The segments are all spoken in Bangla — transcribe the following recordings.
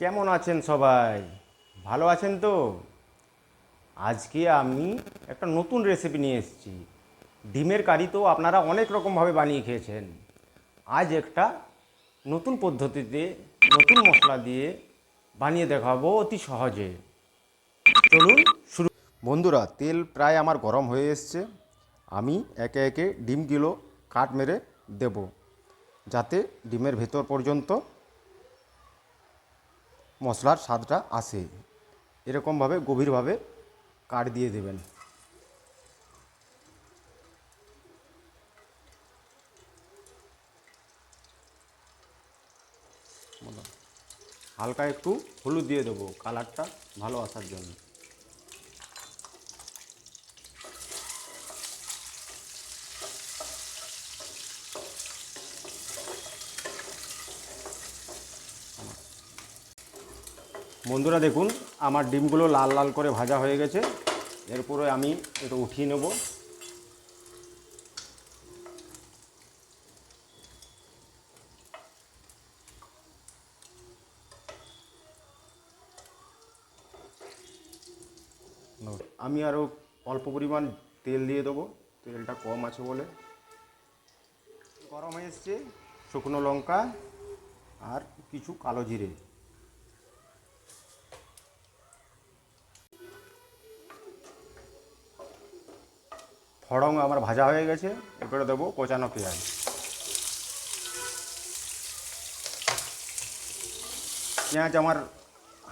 কেমন আছেন সবাই? ভালো আছেন তো? আজকে আমি একটা নতুন রেসিপি নিয়ে এসেছি। ডিমের কারি তো আপনারা অনেক রকমভাবে বানিয়ে খেয়েছেন। আজ একটা নতুন পদ্ধতিতে, নতুন মশলা দিয়ে বানিয়ে দেখাবো অতি সহজে। চলুন শুরু বন্ধুরা, তেল প্রায় আমার গরম হয়ে এসছে। আমি একে একে ডিমগুলো কাট মেরে দেব। যাতে ডিমের ভেতর পর্যন্ত মশলার স্বাদটা আসে। এরকমভাবে গভীরভাবে কাট দিয়ে দেবেন। হালকা একটু হলুদ দিয়ে দেবো, কালারটা ভালো আসার জন্য। বন্ধুরা দেখুন, আমার ডিমগুলো লাল লাল করে ভাজা হয়ে গেছে। এরপরে আমি এটা উঠিয়ে নেব। আমি আরও অল্প পরিমাণ তেল দিয়ে দেবো। তেলটা কম আছে বলে। গরম হয়ে এসছে শুকনো লঙ্কা আর কিছু কালো জিরে। ফড়ং আমার ভাজা হয়ে গেছে, এরপরে দেবো কোচানো পেঁয়াজ। পেঁয়াজ আমার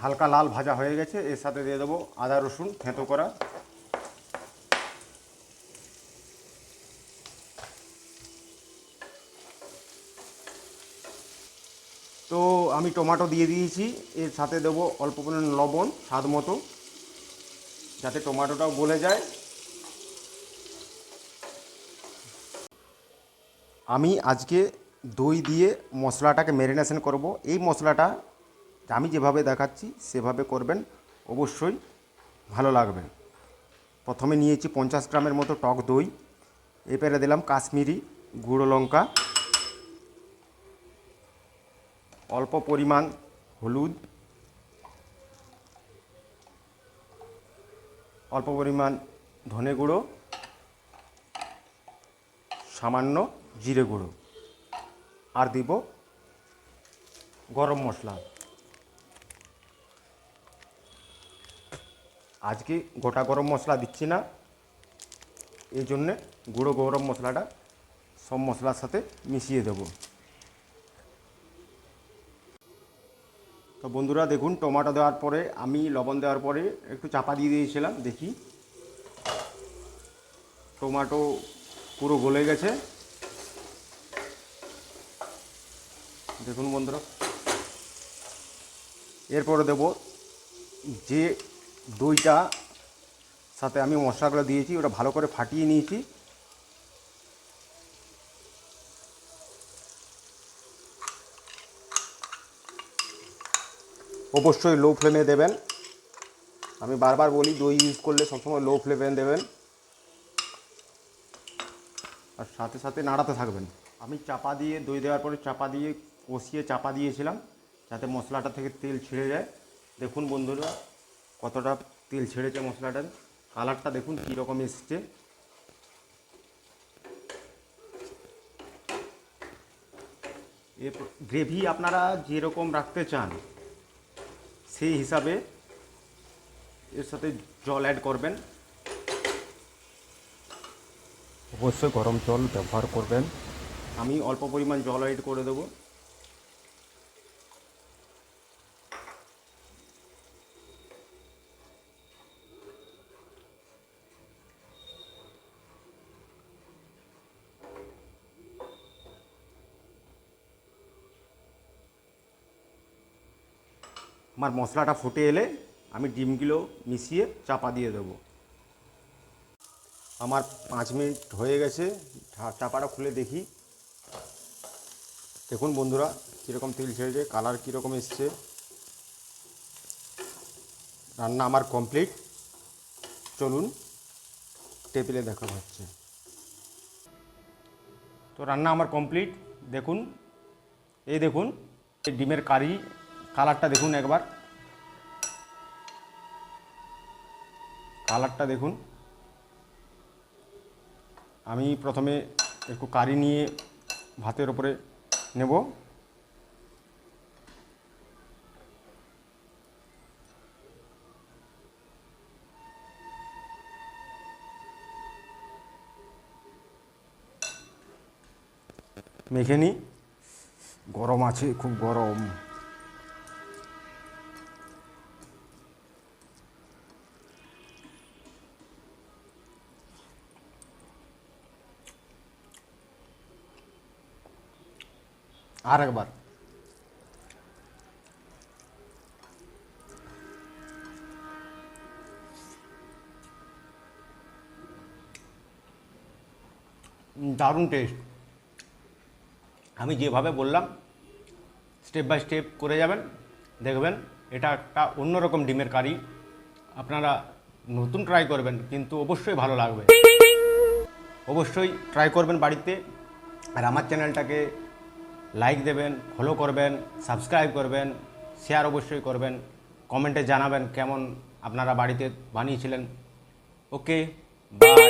হালকা লাল ভাজা হয়ে গেছে, এর সাথে দিয়ে দেবো আদা রসুন থেঁতো করা। তো আমি টমেটো দিয়ে দিয়েছি, এর সাথে দেবো অল্প পরিমাণ লবণ, স্বাদ মতো, যাতে টমেটোটাও গলে যায়। আমি আজকে দই দিয়ে মশলাটাকে ম্যারিনেশন করব। এই মশলাটা আমি যেভাবে দেখাচ্ছি, সেভাবে করবেন। অবশ্যই ভালো লাগবে। প্রথমে নিয়েছি পঞ্চাশ গ্রামের মতো টক দই। এরপরে দিলাম কাশ্মীরি গুঁড়ো লঙ্কা। অল্প পরিমাণ হলুদ। অল্প পরিমাণ ধনে গুঁড়ো। সামান্য জিরে গুঁড়ো। আর দিব গরম মশলা। আজকে গোটা গরম মশলা দিচ্ছি না। এই জন্যে গুঁড়ো গরম মশলাটা সব মশলার সাথে মিশিয়ে দেব। তো বন্ধুরা দেখুন, টমেটো দেওয়ার পরে, আমি লবণ দেওয়ার পরে একটু চাপা দিয়ে দিয়েছিলাম, দেখি। টমেটো পুরো গলে গেছে। দেখুন বন্ধুরা। এরপরে দেব যে দইটা সাথে আমি মশলাগুলো দিয়েছি, ওটা ভালো করে ফাটিয়ে নিয়েছি। অবশ্যই লো ফ্লেমে দেবেন। আমি বারবার বলি, দই ইউজ করলে সবসময় লো ফ্লেমে দেবেন। আর সাথে সাথে নাড়াতে থাকবেন। আমি চাপা দিয়ে, দই দেওয়ার পরে চাপা দিয়ে কষিয়ে চাপা দিয়েছিলাম যাতে মশলাটা থেকে তেল ছেড়ে যায়। দেখুন বন্ধুরা কতটা তেল ছেড়েছে মশলাটার কালারটা দেখুন কীরকম এসছে। গ্রেভি আপনারা যেরকম রাখতে চান সেই হিসাবে এর সাথে জল অ্যাড করবেন। অবশ্যই গরম জল ব্যবহার করবেন। আমি অল্প পরিমাণ জল অ্যাড করে দেবো। আমার মশলাটা ফুটে এলে আমি ডিমগুলো মিশিয়ে চাপা দিয়ে দেবো। আমার পাঁচ মিনিট হয়ে গেছে চাপাটা খুলে দেখি। দেখুন বন্ধুরা, কীরকম তেল ছেড়েছে, কালার কীরকম এসছে। রান্না আমার কমপ্লিট। চলুন, টেবিলে দেখা হচ্ছে। তো রান্না আমার কমপ্লিট। দেখুন, এই দেখুন ডিমের কারি কালারটা দেখুন একবার। কালারটা দেখুন। আমি প্রথমে একটু কারি নিয়ে ভাতের ওপরে নেব। মেখে নিই। গরম আছে, খুব গরম। আর একবার। দারুণ টেস্ট আমি যেভাবে বললাম স্টেপ বাই স্টেপ করে যাবেন দেখবেন এটা একটা অন্যরকম ডিমের কারি। আপনারা নতুন ট্রাই করবেন কিন্তু অবশ্যই ভালো লাগবে। অবশ্যই ট্রাই করবেন বাড়িতে। আর আমার চ্যানেলটাকে লাইক দেবেন ফলো করবেন সাবস্ক্রাইব করবেন শেয়ার অবশ্যই করবেন কমেন্টে জানাবেন কেমন আপনারা বাড়িতে বানিয়েছিলেন। Okay bye